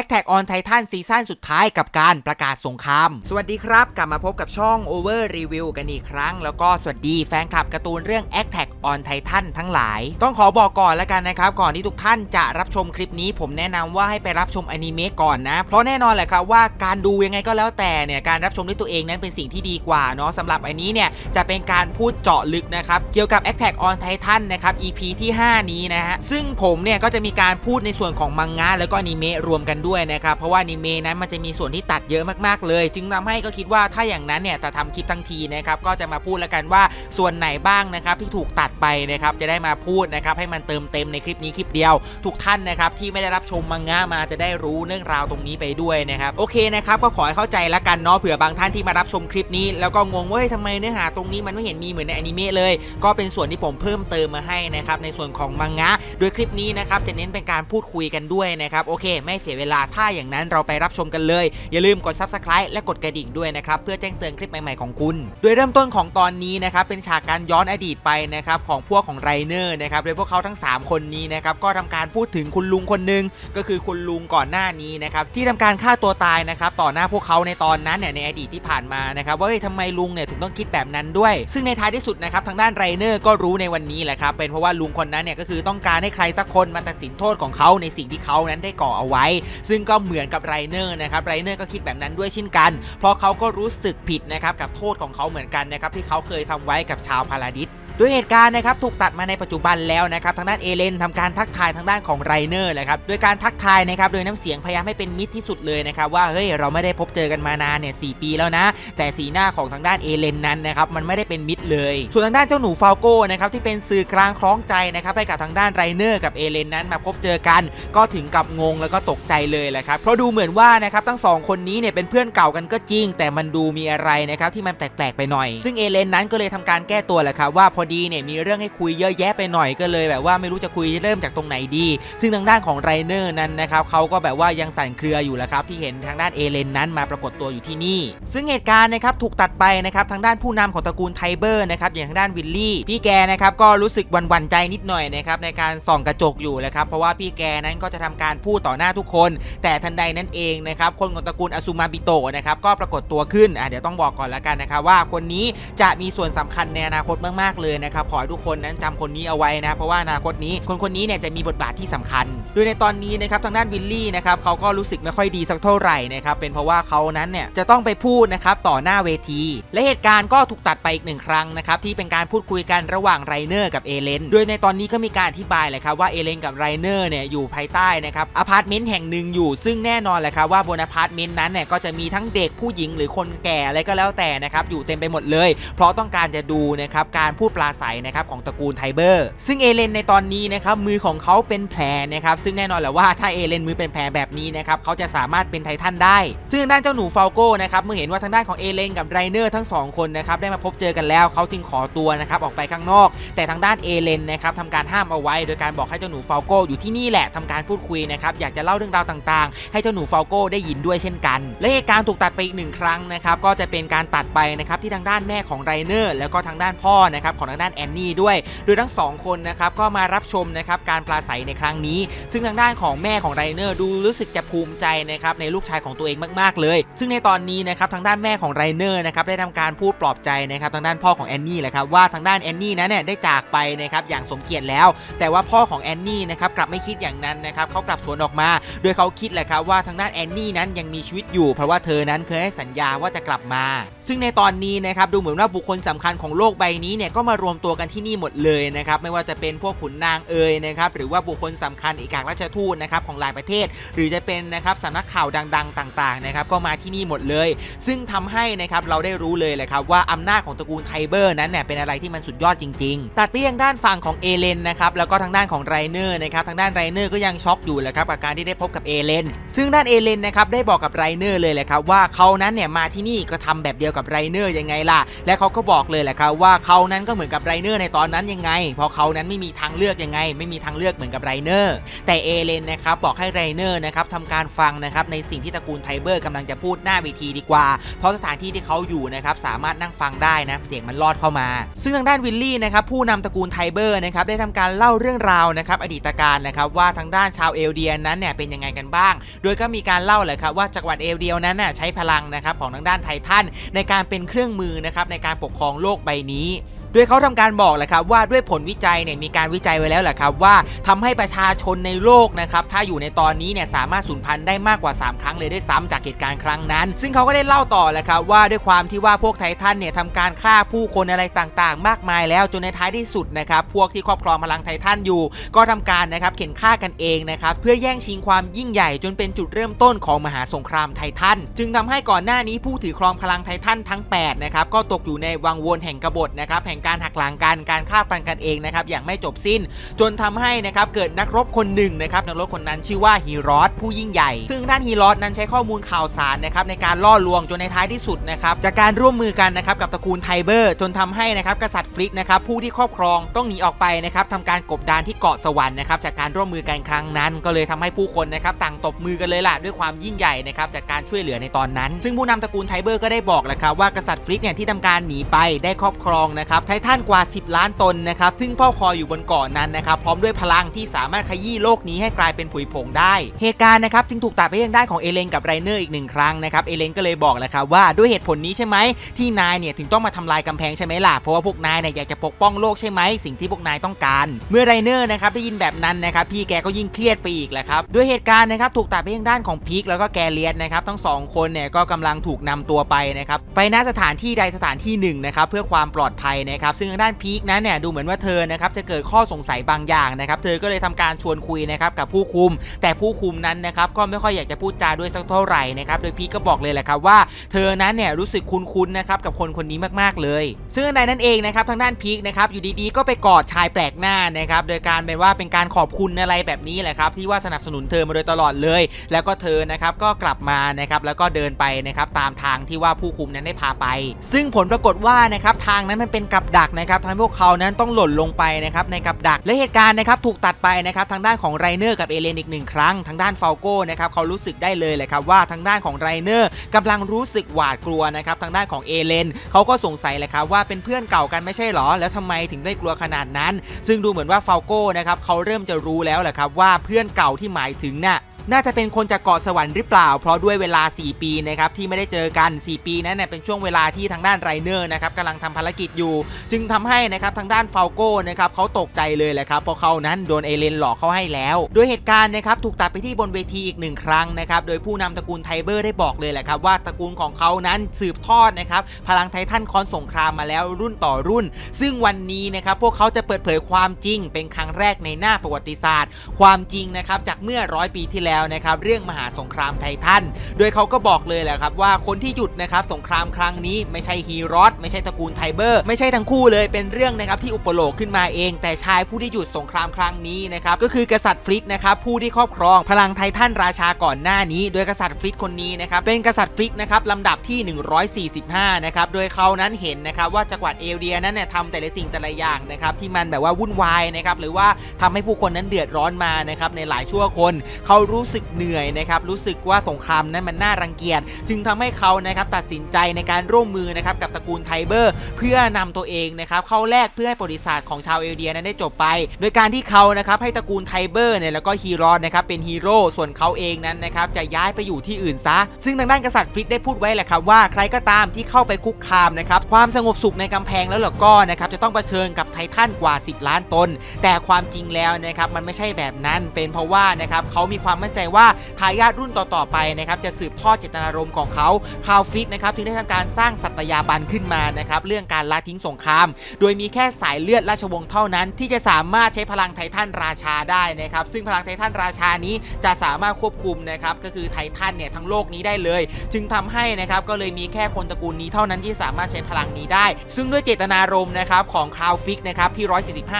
Attack on Titan ซีซั่นสุดท้ายกับการประกาศสงคราม สวัสดีครับ กลับมาพบกับช่อง Over Review กันอีกครั้ง แล้วก็สวัสดีแฟนคลับการ์ตูนเรื่อง Attack on Titan ทั้งหลาย ต้องขอบอกก่อนแล้วกันนะครับ ก่อนที่ทุกท่านจะรับชมคลิปนี้ ผมแนะนำว่าให้ไปรับชมอนิเมะก่อนนะ เพราะแน่นอนแหละครับว่าการดูยังไงก็แล้วแต่เนี่ยการรับชมด้วยตัวเองนั้นเป็นสิ่งที่ดีกว่าเนาะสำหรับอันนี้เนี่ยจะเป็นการพูดเจาะลึกนะครับเกี่ยวกับ Attack on Titan นะครับ EP ที่ 5 นี้นะฮะซึ่งผมเนี่ยก็จะมีการพูดในส่วนของมังงะแล้วก็อนิเมะรวมกันด้วยนะครับเพราะว่าอนิเมะนั้นมันจะมีส่วนที่ตัดเยอะมากๆเลย จึงทำให้ก็คิดว่าถ้าอย่างนั้นเนี่ยแต่ทำคลิปทั้งทีนะครับก็จะมาพูดแล้วกันว่าส่วนไหนบ้างนะครับที่ถูกตัดไปนะครับจะได้มาพูดนะครับให้มันเติมเต็มในคลิปนี้คลิปเดียว ทุกท่านนะครับที่ไม่ได้รับชมมังงะมาจะได้รู้เรื่องราวตรงนี้ไปด้วยนะครับโอเคนะครับก็ขอให้เข้าใจละกันเนาะเผื่อบางท่านที่มารับชมคลิปนี้ แล้วก็งงว่าทำไมเนื้อหาตรงนี้มันไม่เห็นมีเหมือนในอนิเมะเลย ก็เป็นส่วนที่ผมเพิ่มเติมมาให้นะครับในส่วนของมังงะ โดยคลิปนี้นะครับจะเน้นเป็นการพูดคุยกันด้วยนะครับโอเค ไม่เสียเวลาถ้าอย่างนั้นเราไปรับชมกันเลย อย่าลืมกด subscribe และกดกระดิ่งด้วยนะครับ เพื่อแจ้งเตือนคลิปใหม่ ๆ ของคุณ โดยเริ่มต้นของตอนนี้นะครับเป็นฉากการย้อนอดีตไปนะครับของพวกของไรเนอร์นะครับโดยพวกเขาทั้ง 3 คนนี้นะครับก็ทำการพูดถึงคุณลุงคนหนึ่งก็คือคุณลุงก่อนหน้านี้นะครับที่ทำการฆ่าตัวตายนะครับต่อหน้าพวกเขาในตอนนั้นเนี่ยในอดีตที่ผ่านมานะครับว่าเฮ้ยทำไมลุงเนี่ยถึงต้องคิดแบบนั้นด้วย ซึ่งในท้ายที่สุดนะครับทางด้านไรเนอร์ก็รู้ในวันนี้แหละครับเป็นเพราะว่าลุงคนนั้นเนี่ยก็คือต้องการให้ใครสักคนมาตัดสินโทษของเขาในสิ่งที่เขานั้นได้ก่อเอาไว้ซึ่งก็เหมือนกับไรเนอร์นะครับไรเนอร์ก็คิดแบบนั้นด้วยเช่นกัน เพราะเขาก็รู้สึกผิดนะครับกับโทษของเขาเหมือนกันนะครับที่เขาเคยทำไว้กับชาวพาราดิส ด้วยเหตุการณ์นะครับถูกตัดมาในปัจจุบันแล้วนะครับทางด้านเอเลนทำการทักทายทางด้านของไรเนอร์แหละครับโดยการทักทายนะครับโดยน้ำเสียงพยายามให้เป็นมิตรที่สุดเลยนะครับว่าเฮ้ยเราไม่ได้พบเจอกันมานานเนี่ยสปีแล้วนะ แต่สีหน้าของทางด้านเอเลนนั้นนะครับมันไม่ได้เป็นมิตรเลย ส่วนทางด้านเจ้าหนูฟาโก้นะครับที่เป็นสื่อกลางคล้องใจนะครับให้กับทางด้านไรเนอร์กับเอเลนนั้นมาพบเจอกัน ก็ถึงกับงงแล้วก็ตกใจเลยแหละครับเพราะดูเหมือนว่านะครับทั้งสองคนนี้เนี่ยเป็นเพื่อนเก่ากันก็จริง แต่มันดูมีอะไรนะครับที่มันแปลกๆไปหน่อย ซึ่งเอเลนนั้นก็เลยทำการแก้ตัวแหละครับว่าพอดีเนี่ยมีเรื่องให้คุยเยอะแยะไปหน่อยก็เลยแบบว่าไม่รู้จะคุยเริ่มจากตรงไหนดี ซึ่งทางด้านของไรเนอร์นั้นนะครับเขาก็แบบว่ายังสั่นเครืออยู่แหละครับที่เห็นทางด้านเอเลนนั้นมาปรากฏตัวอยู่ที่นี่ ซึ่งเหตุการณ์นะครับถูกตัดไปนะครับทางด้านผู้นำของตระกูลไทเบอร์นะครับอย่างทางด้านวิลลี่พี่แกนะครับก็รู้สึกหวันใจนิดหน่อยนะครับในการส่องกระจกอยู่แหละครับเพราะว่าพี่แกนั้นก็จะทำการพูดต่อหน้าทุกคน แต่ทันใดนั้นเองนะครับคนของตระกูลอสุมาบิโตะนะครับก็ปรากฏตัวขึ้นอะเดี๋ยวต้องบอกก่อนแล้วกันนะครับว่าคนนี้จะมีส่วนสำคัญในอนาคตมากๆเลยนะครับขอให้ทุกคนนั้นจำคนนี้เอาไว้นะ เพราะว่าอนาคตนี้คนคนนี้เนี่ยจะมีบทบาทที่สำคัญ โดยในตอนนี้นะครับทางด้านวิลลี่นะครับเขาก็รู้สึกไม่ค่อยดีสักเท่าไหร่นะครับเป็นเพราะว่าเขานั้นเนี่ยจะต้องไปพูดนะครับต่อหน้าเวที และเหตุการณ์ก็ถูกตัดไปอีกหนึ่งครั้งนะครับที่เป็นการพูดคุยกันระหว่างไรเนอร์กับเอเลนโดยในตอนนี้ก็มีการอธิบายเลยครับว่าเอเลนกับไรเนอร์เนี่ยอยู่ภายใต้นะครับอพาร์ตเมนต์แห่งหนึ่งอยู่ ซึ่งแน่นอนแหละครับว่าบนอพาร์ตเมนต์นั้นเนี่ยก็จะมีทั้งเด็กผู้หญิงหรือคนแก่อะไรก็แล้วแต่นะครับอยู่เต็มไปหมดเลย เพราะต้องการจะดูนะครับการพูดปลาใสนะครับของตระกูลไทเบอร์ ซึ่งเอเลนในตอนนี้นะครับมือของเขาเป็นแผลนะครับซึ่งแน่นอนแหละว่าถ้าเอเลนมือเป็นแผลแบบนี้นะครับเขาจะสามารถเป็นไททันได้ ซึ่งด้านเจ้าหนูฟาลโก้นะครับเมื่อเห็นว่าทางด้านของเอเลนกับไรเนอร์ทั้งสองคนนะครับได้มาพบเจอกันแล้วเขาจึงขอตัวนะครับออกไปข้างนอก แต่ทางด้านเอเลนนะครับทำการห้ามเอาไว้ โดยการบอกให้เจ้าหนูฟาลโก้อยู่ที่นี่แหละทำการพูดคุยนะครับอยากจะเล่าเรื่องราวต่างๆ ให้เจ้าหนูฟาลโก้ได้ยินด้วยเช่นกัน และเหตุการณ์ถูกตัดไปอีกหนึ่งครั้งนะครับก็จะเป็นการตัดไปนะครับที่ทางด้านแม่ของไรเนอร์แล้วก็ทางด้านพ่อนะครับของทางด้านแอนนี่ด้วย โดยทั้งสองคนนะครับก็มารับชมนะครับการปราศัยในครั้งนี้ซึ่งทางด้านของแม่ของไรเนอร์ดูรู้สึกจะภูมิใจนะครับในลูกชายของตัวเองมากๆเลย ซึ่งในตอนนี้นะครับทางด้านแม่ของไรเนอร์นะครับได้ทำการพูดปลอบใจนะครับทางด้านพ่อของแอนนี่แหละครับว่าทางด้านแอนนี่นั้นเนี่ยได้จากไปนะครับอย่างสมเกียรติแล้ว แต่ว่าพ่อของแอนนี่นะครับกลับไม่คิดอย่างนั้นนะครับเขากลับสวนออกมา โดยเขาคิดแหละครับว่าทางด้านแอนนี่นั้นยังมีชีวิตอยู่ เพราะว่าเธอนั้นเคยให้สัญญาว่าจะกลับมาซึ่งในตอนนี้นะครับดูเหมือนว่าบุคคลสำคัญของโลกใบนี้เนี่ยก็มารวมตัวกันที่นี่หมดเลยนะครับไม่ว่าจะเป็นพวกขุนนางเอ่ยนะครับหรือว่าบุคคลสำคัญอีกอางราชทูตนะครับของหลายประเทศ หรือจะเป็นนะครับสำนักข่าวดัง ๆ ต่างๆนะครับก็มาที่นี่หมดเลย ซึ่งทำให้นะครับเราได้รู้เลยแหละครับว่าอำนาจของตระกูลไทเบอร์นั้นเนี่ยเป็นอะไรที่มันสุดยอดจริง ๆ ตัดไปยังด้านฝั่งของเอเลนนะครับแล้วก็ทางด้านของไรเนอร์นะครับทางด้านไรเนอร์ก็ยังช็อกอยู่แหละครับกับการที่ได้พบกับเอเลนซึ่งด้านเอเลนนะครับได้บอกกับไรเนอร์เลยแหละครับว่าเขานั้นเนี่ยมาที่นี่ก็ทำแบบเดียวยวกับไรเนอร์ยังไงล่ะ และเขาก็บอกเลยแหละครับว่าเขานั้นก็เหมือนกับไรเนอร์ในตอนนั้นยังไงเพราะเขานั้นไม่มีทางเลือกยังไง ไม่มีทางเลือกเหมือนกับไรเนอร์แต่เอเลนนะครับบอกให้ไรเนอร์นะครับทำการฟังนะครับในสิ่งที่ตระกูลไทเบอร์กำลังจะพูดหน้าเวทีดีกว่า เพราะสถานที่ที่เขาอยู่นะครับสามารถนั่งฟังได้นะเสียงมันลอดเข้ามา ซึ่งทางด้านวิลลี่นะครับผู้นำตระกูลไทเบอร์นะครับได้ทำการเล่าเรื่องราวนะครับอดีตการนะครับว่าทางด้านชาวเอลเดียนั้นเนี่ยเป็นยังไงกันบ้าง โดยก็มีการเล่าเลยครับว่าจักรวรรดิเอลเดียนั้นน่ะใช้พลังนะครับของทางด้านไททันในการเป็นเครื่องมือนะครับในการปกครองโลกใบนี้ โดยเขาทำการบอกแหละครับว่าด้วยผลวิจัยเนี่ยมีการวิจัยไว้แล้วแหละครับว่าทำให้ประชาชนในโลกนะครับถ้าอยู่ในตอนนี้เนี่ยสามารถสูญพันธุ์ได้มากกว่า 3 ครั้งเลยได้วยซ้ำจากเหตุการณ์ครั้งนั้น ซึ่งเขาก็ได้เล่าต่อแหละครับว่าด้วยความที่ว่าพวกไททันเนี่ยทำการฆ่าผู้คนอะไรต่างๆ มากมายแล้วจนในท้ายที่สุดนะครับพวกที่ครอบครองพลังไททันอยู่ ก็ทำการนะครับเข็นฆ่ากันเองนะครับเพื่อแย่งชิงความยิ่งใหญ่จนเป็นจุดเริ่มต้นของมหาสงครามไททันจึงทำให้ก่อนหน้านี้ผู้ถือครองพลังไททันทั้ง8นะครับก็ตกอยู่ในวังวนแห่งกบฏนะครับแห่งการหักหลังกันการฆ่าฟันกันเองนะครับอย่างไม่จบสิ้น จนทำให้นะครับเกิดนักรบคนหนึ่งนะครับนักรบคนนั้นชื่อว่าฮีรอสผู้ยิ่งใหญ่ ซึ่งด้านฮีรอสนั้นใช้ข้อมูลข่าวสารนะครับในการล่อลวงจนในท้ายที่สุดนะครับจากการร่วมมือกันนะครับกับตระกูลไทเบอร์ จนทำให้นะครับกษัตริย์ฟลิกนะครับผู้ที่ครอบครองต้องหนีออกไปนะครับทำการกบดานที่เกาะสวรรค์นะครับจากการร่วมมือกันครั้งนั้น ก็เลยทำให้ผู้คนนะครับต่างตบมือกันเลยล่ะด้วยความยิ่งใหญ่นะครับจากการช่วยเหลือในตอนนั้น ซึ่งผู้นำตระกูลไทเบอร์ก็ได้บอกแหละครับว่ากษัตริย์ฟลิกเนี่ยที่ทำการหนีไปได้ครอบครองนะครับไททันกว่า 10 ล้านตนนะครับซึ่งเฝ้าคอยอยู่บนเกาะนั้นนะครับพร้อมด้วยพลังที่สามารถขยี้โลกนี้ให้กลายเป็นผุยผงได้ เหตุการณ์นะครับจึงถูกตัดไปยังด้านของเอเลนกับไรเนอร์อีกหนึ่งครั้งนะครับเอเลนก็เลยบอกแหละครับว่าด้วยเหตุผลนี้ใช่ไหมที่นายเนี่ยถึงต้องมาทำลายกำแพงใช่ไหมล่ะเพราะว่าพวกนายเนี่ยอยากจะปกป้องโลกใช่ไหมสิ่งที่พวกนายต้องการ เมื่อไรเนอร์นะครับได้ยินแบบนั้นนะครับพี่แกก็ยิ่งเครียดไปอีกแหละครับด้วยเหตุการณ์นะครับถูกตัดไปยังด้านของพีคแล้วก็แกเลียนนะครับทั้งสองคนเนี่ยก็กำลังถูกนำตัวไปนะครับไปณสถานที่ใดสถานที่หนึ่งนะครับเพื่อความปลอดภัยนะครับซึ่งทางด้านพีคนั้นเนี่ยดูเหมือนว่าเธอนะครับจะเกิดข้อสงสัยบางอย่างนะครับเธอก็เลยทำการชวนคุยนะครับกับผู้คุม แต่ผู้คุมนั้นนะครับก็ไม่ค่อยอยากจะพูดจาด้วยสักเท่าไหร่นะครับโดยพีคก็บอกเลยแหละครับว่าเธอนั้นเนี่ยรู้สึกคุ้นๆนะครับกับคนคนนี้มากๆเลย ซึ่งในนั้นเองนะครับทางด้านพีคนะครับอยู่ดีๆก็ไปกอดชายแปลกหน้านะครับโดยการเป็นว่าเป็นการขอบคุณอะไรแบบนี้แหละครับที่ว่าสนับสนุนเธอมาโดยตลอดเลย แล้วก็เธอนะครับก็กลับมานะครับแล้วก็เดินไปนะครับตามทางที่ว่าผู้คุมนั้นได้พาไป ซึ่งผลปรากฏว่านะครับทางนั้นมันเป็นกับดักนะครับทำให้พวกเขานั้นต้องหล่นลงไปนะครับในกับดัก และเหตุการณ์นะครับถูกตัดไปนะครับทางด้านของไรเนอร์กับเอเลนอีกหนึ่งครั้งทางด้านฟาโก้นะครับเขารู้สึกได้เลยแหละครับว่าทางด้านของไรเนอร์กำลังรู้สึกหวาดกลัวนะครับทางด้านของเอเลนเขาก็สงสัยแหละครับว่าเป็นเพื่อนเก่ากันไม่ใช่หรอ แล้วทำไมถึงได้กลัวขนาดนั้น ซึ่งดูเหมือนว่าฟาโก้นะครับเขาเริ่มจะรู้แล้วแหละครับว่าเพื่อนเก่าที่หมายถึงน่ะ น่าจะเป็นคนจากเกาะสวรรค์หรือเปล่า เพราะด้วยเวลา 4 ปีนะครับที่ไม่ได้เจอกัน 4 ปีนั้นเนี่ยเป็นช่วงเวลาที่ทางด้านไรเนอร์นะครับกำลังทำภารกิจอยู่ จึงทำให้นะครับทางด้านฟาโก้นะครับเขาตกใจเลยแหละครับเพราะเขานั้นโดนเอเลนหลอกเขาให้แล้ว โดยเหตุการณ์นะครับถูกตัดไปที่บนเวทีอีกหนึ่งครั้งนะครับโดยผู้นำตระกูลไทเบอร์ได้บอกเลยแหละครับว่าตระกูลของเขานั้นสืบทอดนะครับพลังไททันคอนสงครามมาแล้วรุ่นต่อรุ่น ซึ่งวันนี้นะครับพวกเขาจะเปิดเผยความจริง เป็นครั้งแรกในหน้าประวัติศาสตร์ ความจริงนะครับจากเมื่อร้อยปีที่แล้วนะครับเรื่องมหาสงครามไททัน โดยเขาก็บอกเลยแหละครับว่าคนที่หยุดนะครับสงครามครั้งนี้ไม่ใช่ฮีรอสไม่ใช่ตระกูลไทเบอร์ ไม่ใช่ทั้งคู่เลยเป็นเรื่องนะครับที่อุปโลกขึ้นมาเอง แต่ชายผู้ที่หยุดสงครามครั้งนี้นะครับก็คือกษัตริย์ฟริตนะครับผู้ที่ครอบครองพลังไททันราชาก่อนหน้านี้ โดยกษัตริย์ฟริตคนนี้นะครับเป็นกษัตริย์ฟริตนะครับลำดับที่ 145นะครับโดยเขานั้นเห็นนะครับว่าจักรวรรดิเอลเดียนั้นเนี่ยทำแต่ละสิ่งแต่ละอย่างนะครับที่มันแบบว่าวุ่นวายนะครับหรือว่าทำให้ผู้คนนั้นเดือดร้อนมานะครับในหลายชั่วคนเขารูู้้สึกเหนื่อยนะครับรู้สึกว่าสงครามนั้นมันน่ารังเกียจจึงทำให้เขานะครับตัดสินใจในการร่วมมือนะครับกับตระกูลไทเบอร์ เพื่อนำตัวเองนะครับเข้าแลกเพื่อให้ประวัติศาสตร์ของชาวเอลเดียนั้นได้จบไป โดยการที่เขานะครับให้ตระกูลไทเบอร์เนี่ยแล้วก็ฮีรอดนะครับเป็นฮีโร่ส่วนเขาเองนั้นนะครับจะย้ายไปอยู่ที่อื่นซะ ซึ่งทางด้านกษัตริย์ฟริตได้พูดไว้แหละครับว่าใครก็ตามที่เข้าไปคุกคามนะครับความสงบสุขในกำแพงแล้วหรอก็นะครับจะต้องเผชิญกับไททันกว่า 10 ล้านตน แต่ความจริงแล้วนะครับมันไม่ใช่แบบนั้นเป็นเพราะว่านะครับเขามีความมั่นใจว่าทายาทรุ่นต่อๆไปนะครับจะสืบทอดเจตนารมณ์ของเขาคาวฟิกนะครับถึงได้ทำการสร้างสัตยาบันขึ้นมานะครับเรื่องการละทิ้งสงคราม โดยมีแค่สายเลือดราชวงศ์เท่านั้น ที่จะสามารถใช้พลังไททันราชาได้นะครับซึ่งพลังไททันราชานี้จะสามารถควบคุมนะครับก็คือไททันเนี่ยทั้งโลกนี้ได้เลย จึงทำให้นะครับก็เลยมีแค่คนตระกูลนี้เท่านั้นที่สามารถใช้พลังนี้ได้ ซึ่งด้วยเจตนารมณ์นะครับของคาวฟิกนะครับที่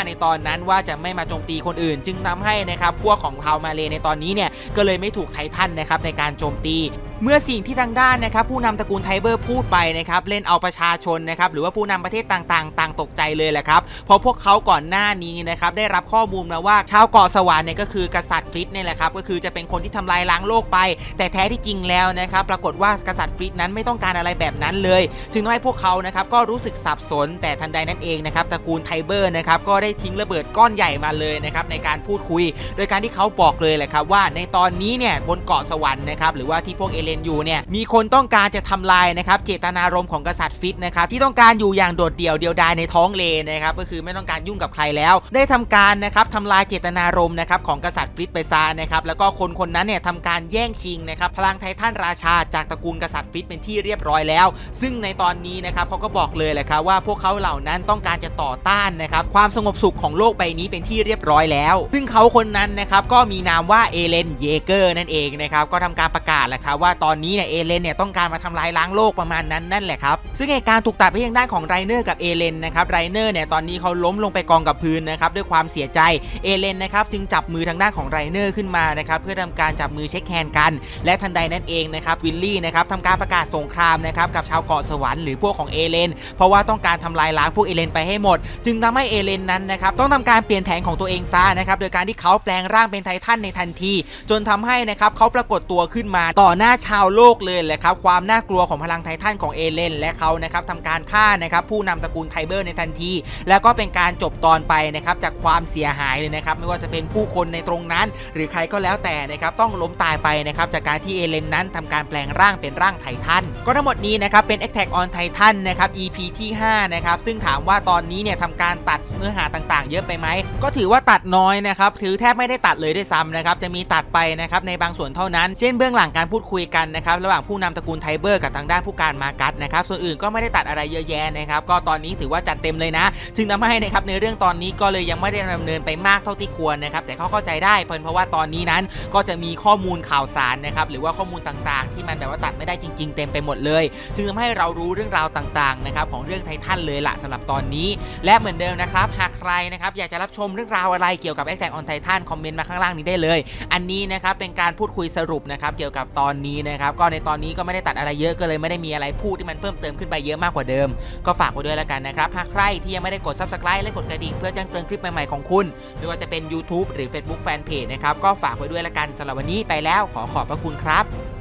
145 ในตอนนั้นว่าจะไม่มาโจมตีคนอื่น จึงทำให้นะครับพวกของคาวมาเลในตอนนี้เนี่ยก็เลยไม่ถูกไททันนะครับในการโจมตี เมื่อสิ่งที่ทางด้านนะครับผู้นำตระกูลไทเบอร์พูดไปนะครับเล่นเอาประชาชนนะครับหรือว่าผู้นำประเทศต่างๆ ต่างตกใจเลยแหละครับเพราะพวกเขาก่อนหน้านี้นะครับได้รับข้อมูลมาว่าชาวเกาะสวรรค์เนี่ยก็คือกษัตริย์ฟริตเนี่ยแหละครับก็คือจะเป็นคนที่ทำลายล้างโลกไป แต่แท้ที่จริงแล้วนะครับปรากฏว่ากษัตริย์ฟริตนั้นไม่ต้องการอะไรแบบนั้นเลย จึงทำให้พวกเขานะครับก็รู้สึกสับสน แต่ทันใดนั้นเองนะครับตระกูลไทเบอร์นะครับก็ได้ทิ้งระเบิดก้อนใหญ่มาเลยนะครับในการพูดคุย โดยการที่เขาบอกเลยแหละครับว่าในตอนนี้เนี่ยบนเกาะสวรรค์นะครับหรือว่าที่พวกเอเลนอยู่เนี่ยมีคนต้องการจะทำลายนะครับเจตนารมณ์ของกษัตริย์ฟิตนะครับที่ต้องการอยู่อย่างโดดเดี่ยวเดียวดายในท้องเลนนะครับก็คือไม่ต้องการยุ่งกับใครแล้ว ได้ทำการนะครับทำลายเจตนารมณ์นะครับของกษัตริย์ฟิตไปซะนะครับแล้วก็คนคนนั้นเนี่ยทำการแย่งชิงนะครับพลังไททันราชาจากตระกูลกษัตริย์ฟิตเป็นที่เรียบร้อยแล้ว ซึ่งในตอนนี้นะครับเขาก็บอกเลยแหละครับว่าพวกเขาเหล่านั้นต้องการจะต่อต้านนะครับความสงบสุขของโลกใบนี้เป็นที่เรียบร้อยแล้ว ซึ่งเขาคนนั้นนะครับก็มีนามว่าเอเลนเยเกอร์นั่นเองนะครับก็ทำการประกาศแหละครับว่าตอนนี้เนี่ยเอเลนเนี่ยต้องการมาทำลายล้างโลกประมาณนั้นนั่นแหละครับซึ่งเหตุการณ์ถูกตัดไปยังด้านของไรเนอร์กับเอเลนนะครับไรเนอร์เนี่ยตอนนี้เขาล้มลงไปกองกับพื้นนะครับด้วยความเสียใจเอเลนนะครับจึงจับมือทางด้านของไรเนอร์ขึ้นมานะครับเพื่อทำการจับมือเช็คแฮนด์กัน และทันใดนั้นเองนะครับวิลลี่นะครับทำการประกาศสงครามนะครับกับชาวเกาะสวรรค์หรือพวกของเอเลนเพราะว่าต้องการทำลายล้างพวกเอเลนไปให้หมด จึงทำให้เอเลนนั้นนะครับต้องทำการเปลี่ยนแผนของตัวเองซะนะครับโดยการที่เขาแปลงร่างเป็นไททันในทันที จนทำให้นะครับเขาปรากฏตัวขึ้นมาต่อหน้าชาวโลกเลยแหละครับความน่ากลัวของพลังไททันของเอเลนและเขานะครับทำการฆ่านะครับผู้นำตระกูลไทเบอร์ในทันที แล้วก็เป็นการจบตอนไปนะครับจากความเสียหายเลยนะครับไม่ว่าจะเป็นผู้คนในตรงนั้น หรือใครก็แล้วแต่นะครับต้องล้มตายไปนะครับจากการที่เอเลนนั้นทำการแปลงร่างเป็นร่างไททันก็ทั้งหมดนี้นะครับเป็น Attack on Titan นะครับ EP ที่5นะครับซึ่งถามว่าตอนนี้เนี่ยทำการตัดเนื้อหาต่างๆ เยอะไปไหมก็ถือว่าตัดน้อยนะครับถือแทบไม่ได้ตัดเลยด้วยซ้ำนะครับจะมีตัดไปนะครับในบางส่วนเท่านั้น เช่นเบื้องหลังการพูดคุยกันนะครับระหว่างผู้นำตระกูลไทเบอร์กับทางด้านผู้การมากัสนะครับส่วนอื่นก็ไม่ได้ตัดอะไรเยอะแยะนะครับก็ตอนนี้ถือว่าจัดเต็มเลยนะจึงทำให้นะครับในเรื่องตอนนี้ก็เลยยังไม่ได้ดำเนินไปมากเท่าที่ควรนะครับแต่เขาเข้าใจได้เพราะว่าตอนนี้นั้นก็จะมีข้อมูลข่าวสารนะครับหรือว่าข้อมูลต่างๆ ที่มันแบบว่าตัดไม่ได้จริง ๆ เต็มไปหมดเลยจึงทำให้เรารู้เรื่องราวต่างๆนะครับของเรื่องไททันเลยละสำหรับตอนนี้ และเหมือนเดิมนะครับหากใครนะครับอยากจะรับชมเรื่องราวอะไรเกี่ยวกับ Attack on Titan คอมเมนต์มาข้างล่างนี้ได้เลย อันนี้นะครับเป็นการพูดคุยสรุปนะครับเกี่ยวกับตอนนี้นะครับก็ในตอนนี้ก็ไม่ได้ตัดอะไรเยอะก็เลยไม่ได้มีอะไรพูดที่มันเพิ่มเติมขึ้นไปเยอะมากกว่าเดิม ก็ฝากไว้ด้วยแล้วกันนะครับหากใครที่ยังไม่ได้กด subscribe และกดกระดิ่งเพื่อแจ้งเตือนคลิปใหม่ๆของคุณ ไม่ว่าจะเป็น YouTube หรือ Facebook Fanpage นะครับก็ฝากไว้ด้วยแล้วกันสำหรับวันนี้ไปแล้วขอขอบพระคุณครับ